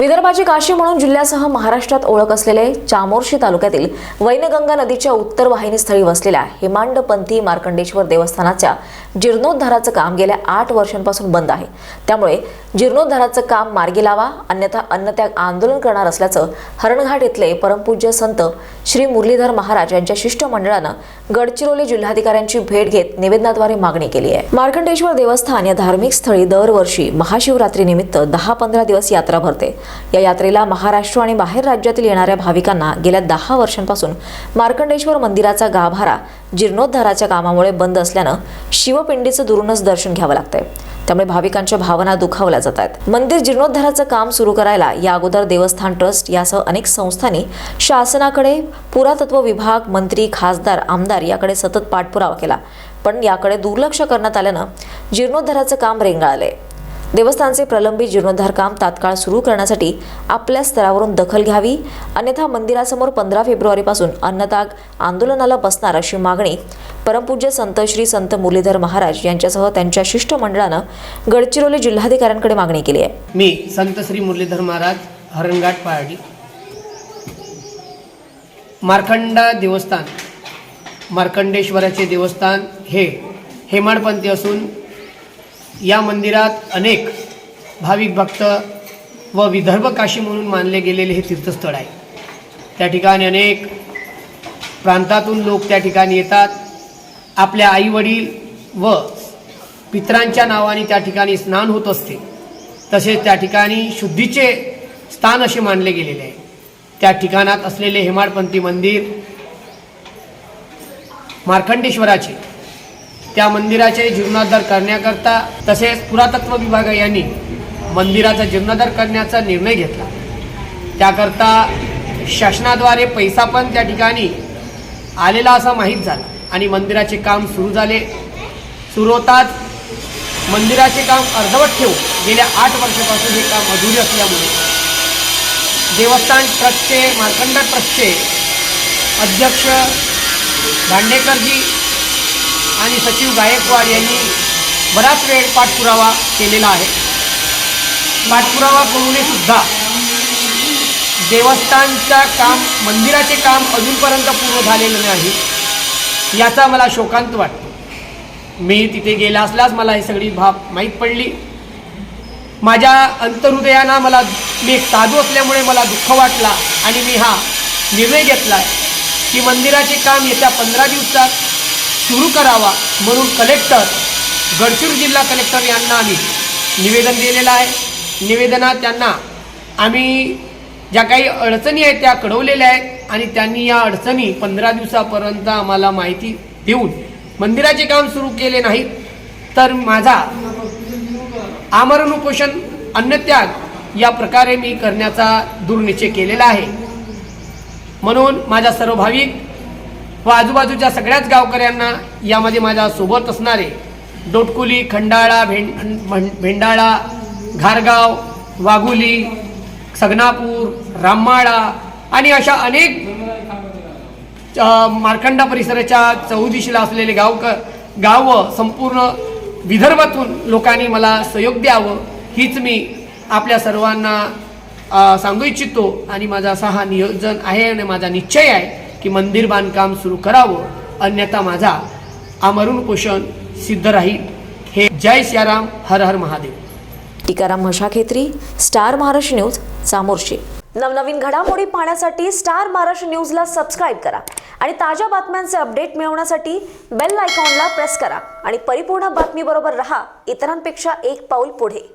विदर्भाची काशी म्हणून जिल्ह्यासह महाराष्ट्रात ओळख असलेले चामोर्शी तालुक्यातील वैनगंगा नदीच्या उत्तर वाहिनी स्थळी वसलेल्या हेमांडपंथी मार्कंडेश्वर देवस्थानाच्या जीर्णोद्धाराचं काम गेल्या आठ वर्षांपासून बंद आहे. त्यामुळे जीर्णोद्धाराचं काम मार्गी लावा अन्यथा अन्नत्याग आंदोलन करणार असल्याचं हरणघाट इथले परमपूज्य संत श्री मुरलीधर महाराज यांच्या शिष्टमंडळानं गडचिरोली जिल्हाधिकाऱ्यांची भेट घेत निवेदनाद्वारे मागणी केली आहे. मार्कंडेश्वर देवस्थान या धार्मिक स्थळी दरवर्षी महाशिवरात्रीनिमित्त दहा पंधरा दिवस यात्रा भरते. या यात्रेला महाराष्ट्र आणि बाहेर राज्यातील येणाऱ्या भाविकांना गेल्या दहा वर्षांपासून मार्कंडेश्वर मंदिराचा गाभारा जीर्णोद्धाराच्या कामामुळे बंद असल्यानं शिवपिंडीचं दुरूनच दर्शन घ्यावं लागतंय. त्यामुळे भाविकांच्या भावना दुखावल्या जात आहेत. मंदिर जीर्णोद्धाराचं काम सुरू करायला या अगोदर देवस्थान ट्रस्ट यासह अनेक संस्थांनी शासनाकडे पुरातत्व विभाग मंत्री खासदार आमदार याकडे सतत पाठपुरावा केला. पण याकडे दुर्लक्ष करण्यात आल्यानं जीर्णोद्धाराचं काम रेंगाळलंय. देवस्थानचे प्रलंबित जीर्णोद्धार काम तात्काळ सुरू करण्यासाठी आपल्या स्तरावरून दखल घ्यावी. अन्यथा मंदिरासमोर पंधरा फेब्रुवारीपासून अन्नताग आंदोलनाला बसणार अशी मागणी परमपूज्य संत श्री संत मुरलीधर महाराज यांच्यासह त्यांच्या शिष्टमंडळानं गडचिरोली जिल्हाधिकाऱ्यांकडे मागणी केली आहे. मी संत श्री मुरलीधर महाराज हरणघाट पहाडी मार्कंडा देवस्थान मार्कंडेश्वराचे देवस्थान हे हेमाडपंथी असून या मंदिरात अनेक भाविक भक्त व विदर्भ काशी म्हणून मानले गेलेले हे तीर्थस्थळ आहे. त्या ठिकाणी अनेक प्रांतातून लोक त्या ठिकाणी येतात. आपल्या आईवडील व पितरांच्या नावाने त्या ठिकाणी स्नान होत असते. तसेच त्या ठिकाणी शुद्धीचे स्थान असे मानले गेलेले आहे. त्या ठिकाणात असलेले हेमाडपंथी मंदिर मार्कंडेश्वराचे त्या मंदिराचे जीर्णोद्धार करण्याकरता तसेच पुरातत्व विभाग यांनी मंदिराचा जीर्णोद्धार करण्याचा निर्णय घेतला. त्याकरता शासनाद्वारे पैसा पण त्या ठिकाणी आलेला असा माहीत झाला आणि मंदिराचे काम सुरू झाले. सुरू होताच मंदिराचे काम अर्धवट ठेवून गेल्या आठ वर्षापासून हे काम अधुरी असल्यामुळे देवस्थान ट्रस्टचे मार्कंड ट्रस्टचे अध्यक्ष भांडेकरजी आणि सचिव गायकवाड यांनी बराच वेळ पाठपुरावा केलेला आहे. पाठपुरावा करूनही सुद्धा देवस्थानचा काम मंदिराचे काम अजूनपर्यंत पूर्ण झालेलं नाही. याचा मला शोकांत वाटतो. मी तिथे गेला असल्यास मला ही सगळी भाब माहीत पडली. माझ्या अंतहृदयानं मला मी एक साधू असल्यामुळे मला दुःख वाटला आणि मी हा निर्णय घेतला की मंदिराचे काम येत्या पंधरा दिवसात सुरू करावा म्हणून कलेक्टर गडचिरोली जिल्हा कलेक्टर यांना आम्ही निवेदन दिलेलं आहे. निवेदनात त्यांना आम्ही ज्या काही अडचणी आहेत त्या कळवलेल्या आहेत आणि त्यांनी या अडचणी पंधरा दिवसापर्यंत आम्हाला माहिती देऊन मंदिराचे काम सुरू केले नाही तर माझा आमरण उपोषण अन्नत्याग या प्रकारे मी करण्याचा दुर्निश्चय केलेला आहे. म्हणून माझ्या सर्व भाविक व आजूबाजूच्या सगळ्याच गावकऱ्यांना यामध्ये माझ्या सोबत असणारे डोटकुली खंडाळा भें भेंडाळा घारगाव वाघुली सगनापूर राममाळा आणि अशा अनेक मार्कंडा परिसराच्या चौदिशीला असलेले गावक गाव संपूर्ण विदर्भातून लोकांनी मला सहयोग द्यावं हीच मी आपल्या सर्वांना सांगू इच्छितो आणि माझा असा हा नियोजन आहे आणि माझा निश्चय आहे. की मंदिर बांधकाम सुरू करावं अन्यथा माझा आमरून पोषण सिद्ध राहील. हे जय सियाराम हर हर Mahadev. Tikaram Mashakhetri star Maharashtra news Chamorshi. नवनवीन घडामोडी पाहण्यासाठी स्टार महाराष्ट्र न्यूजला सबस्क्राईब करा आणि ताज्या बातम्यांचे अपडेट मिळवण्यासाठी बेल आयकॉनला प्रेस करा आणि परिपूर्ण बातमीबरोबर रहा. इतरांपेक्षा एक पाऊल पुढे.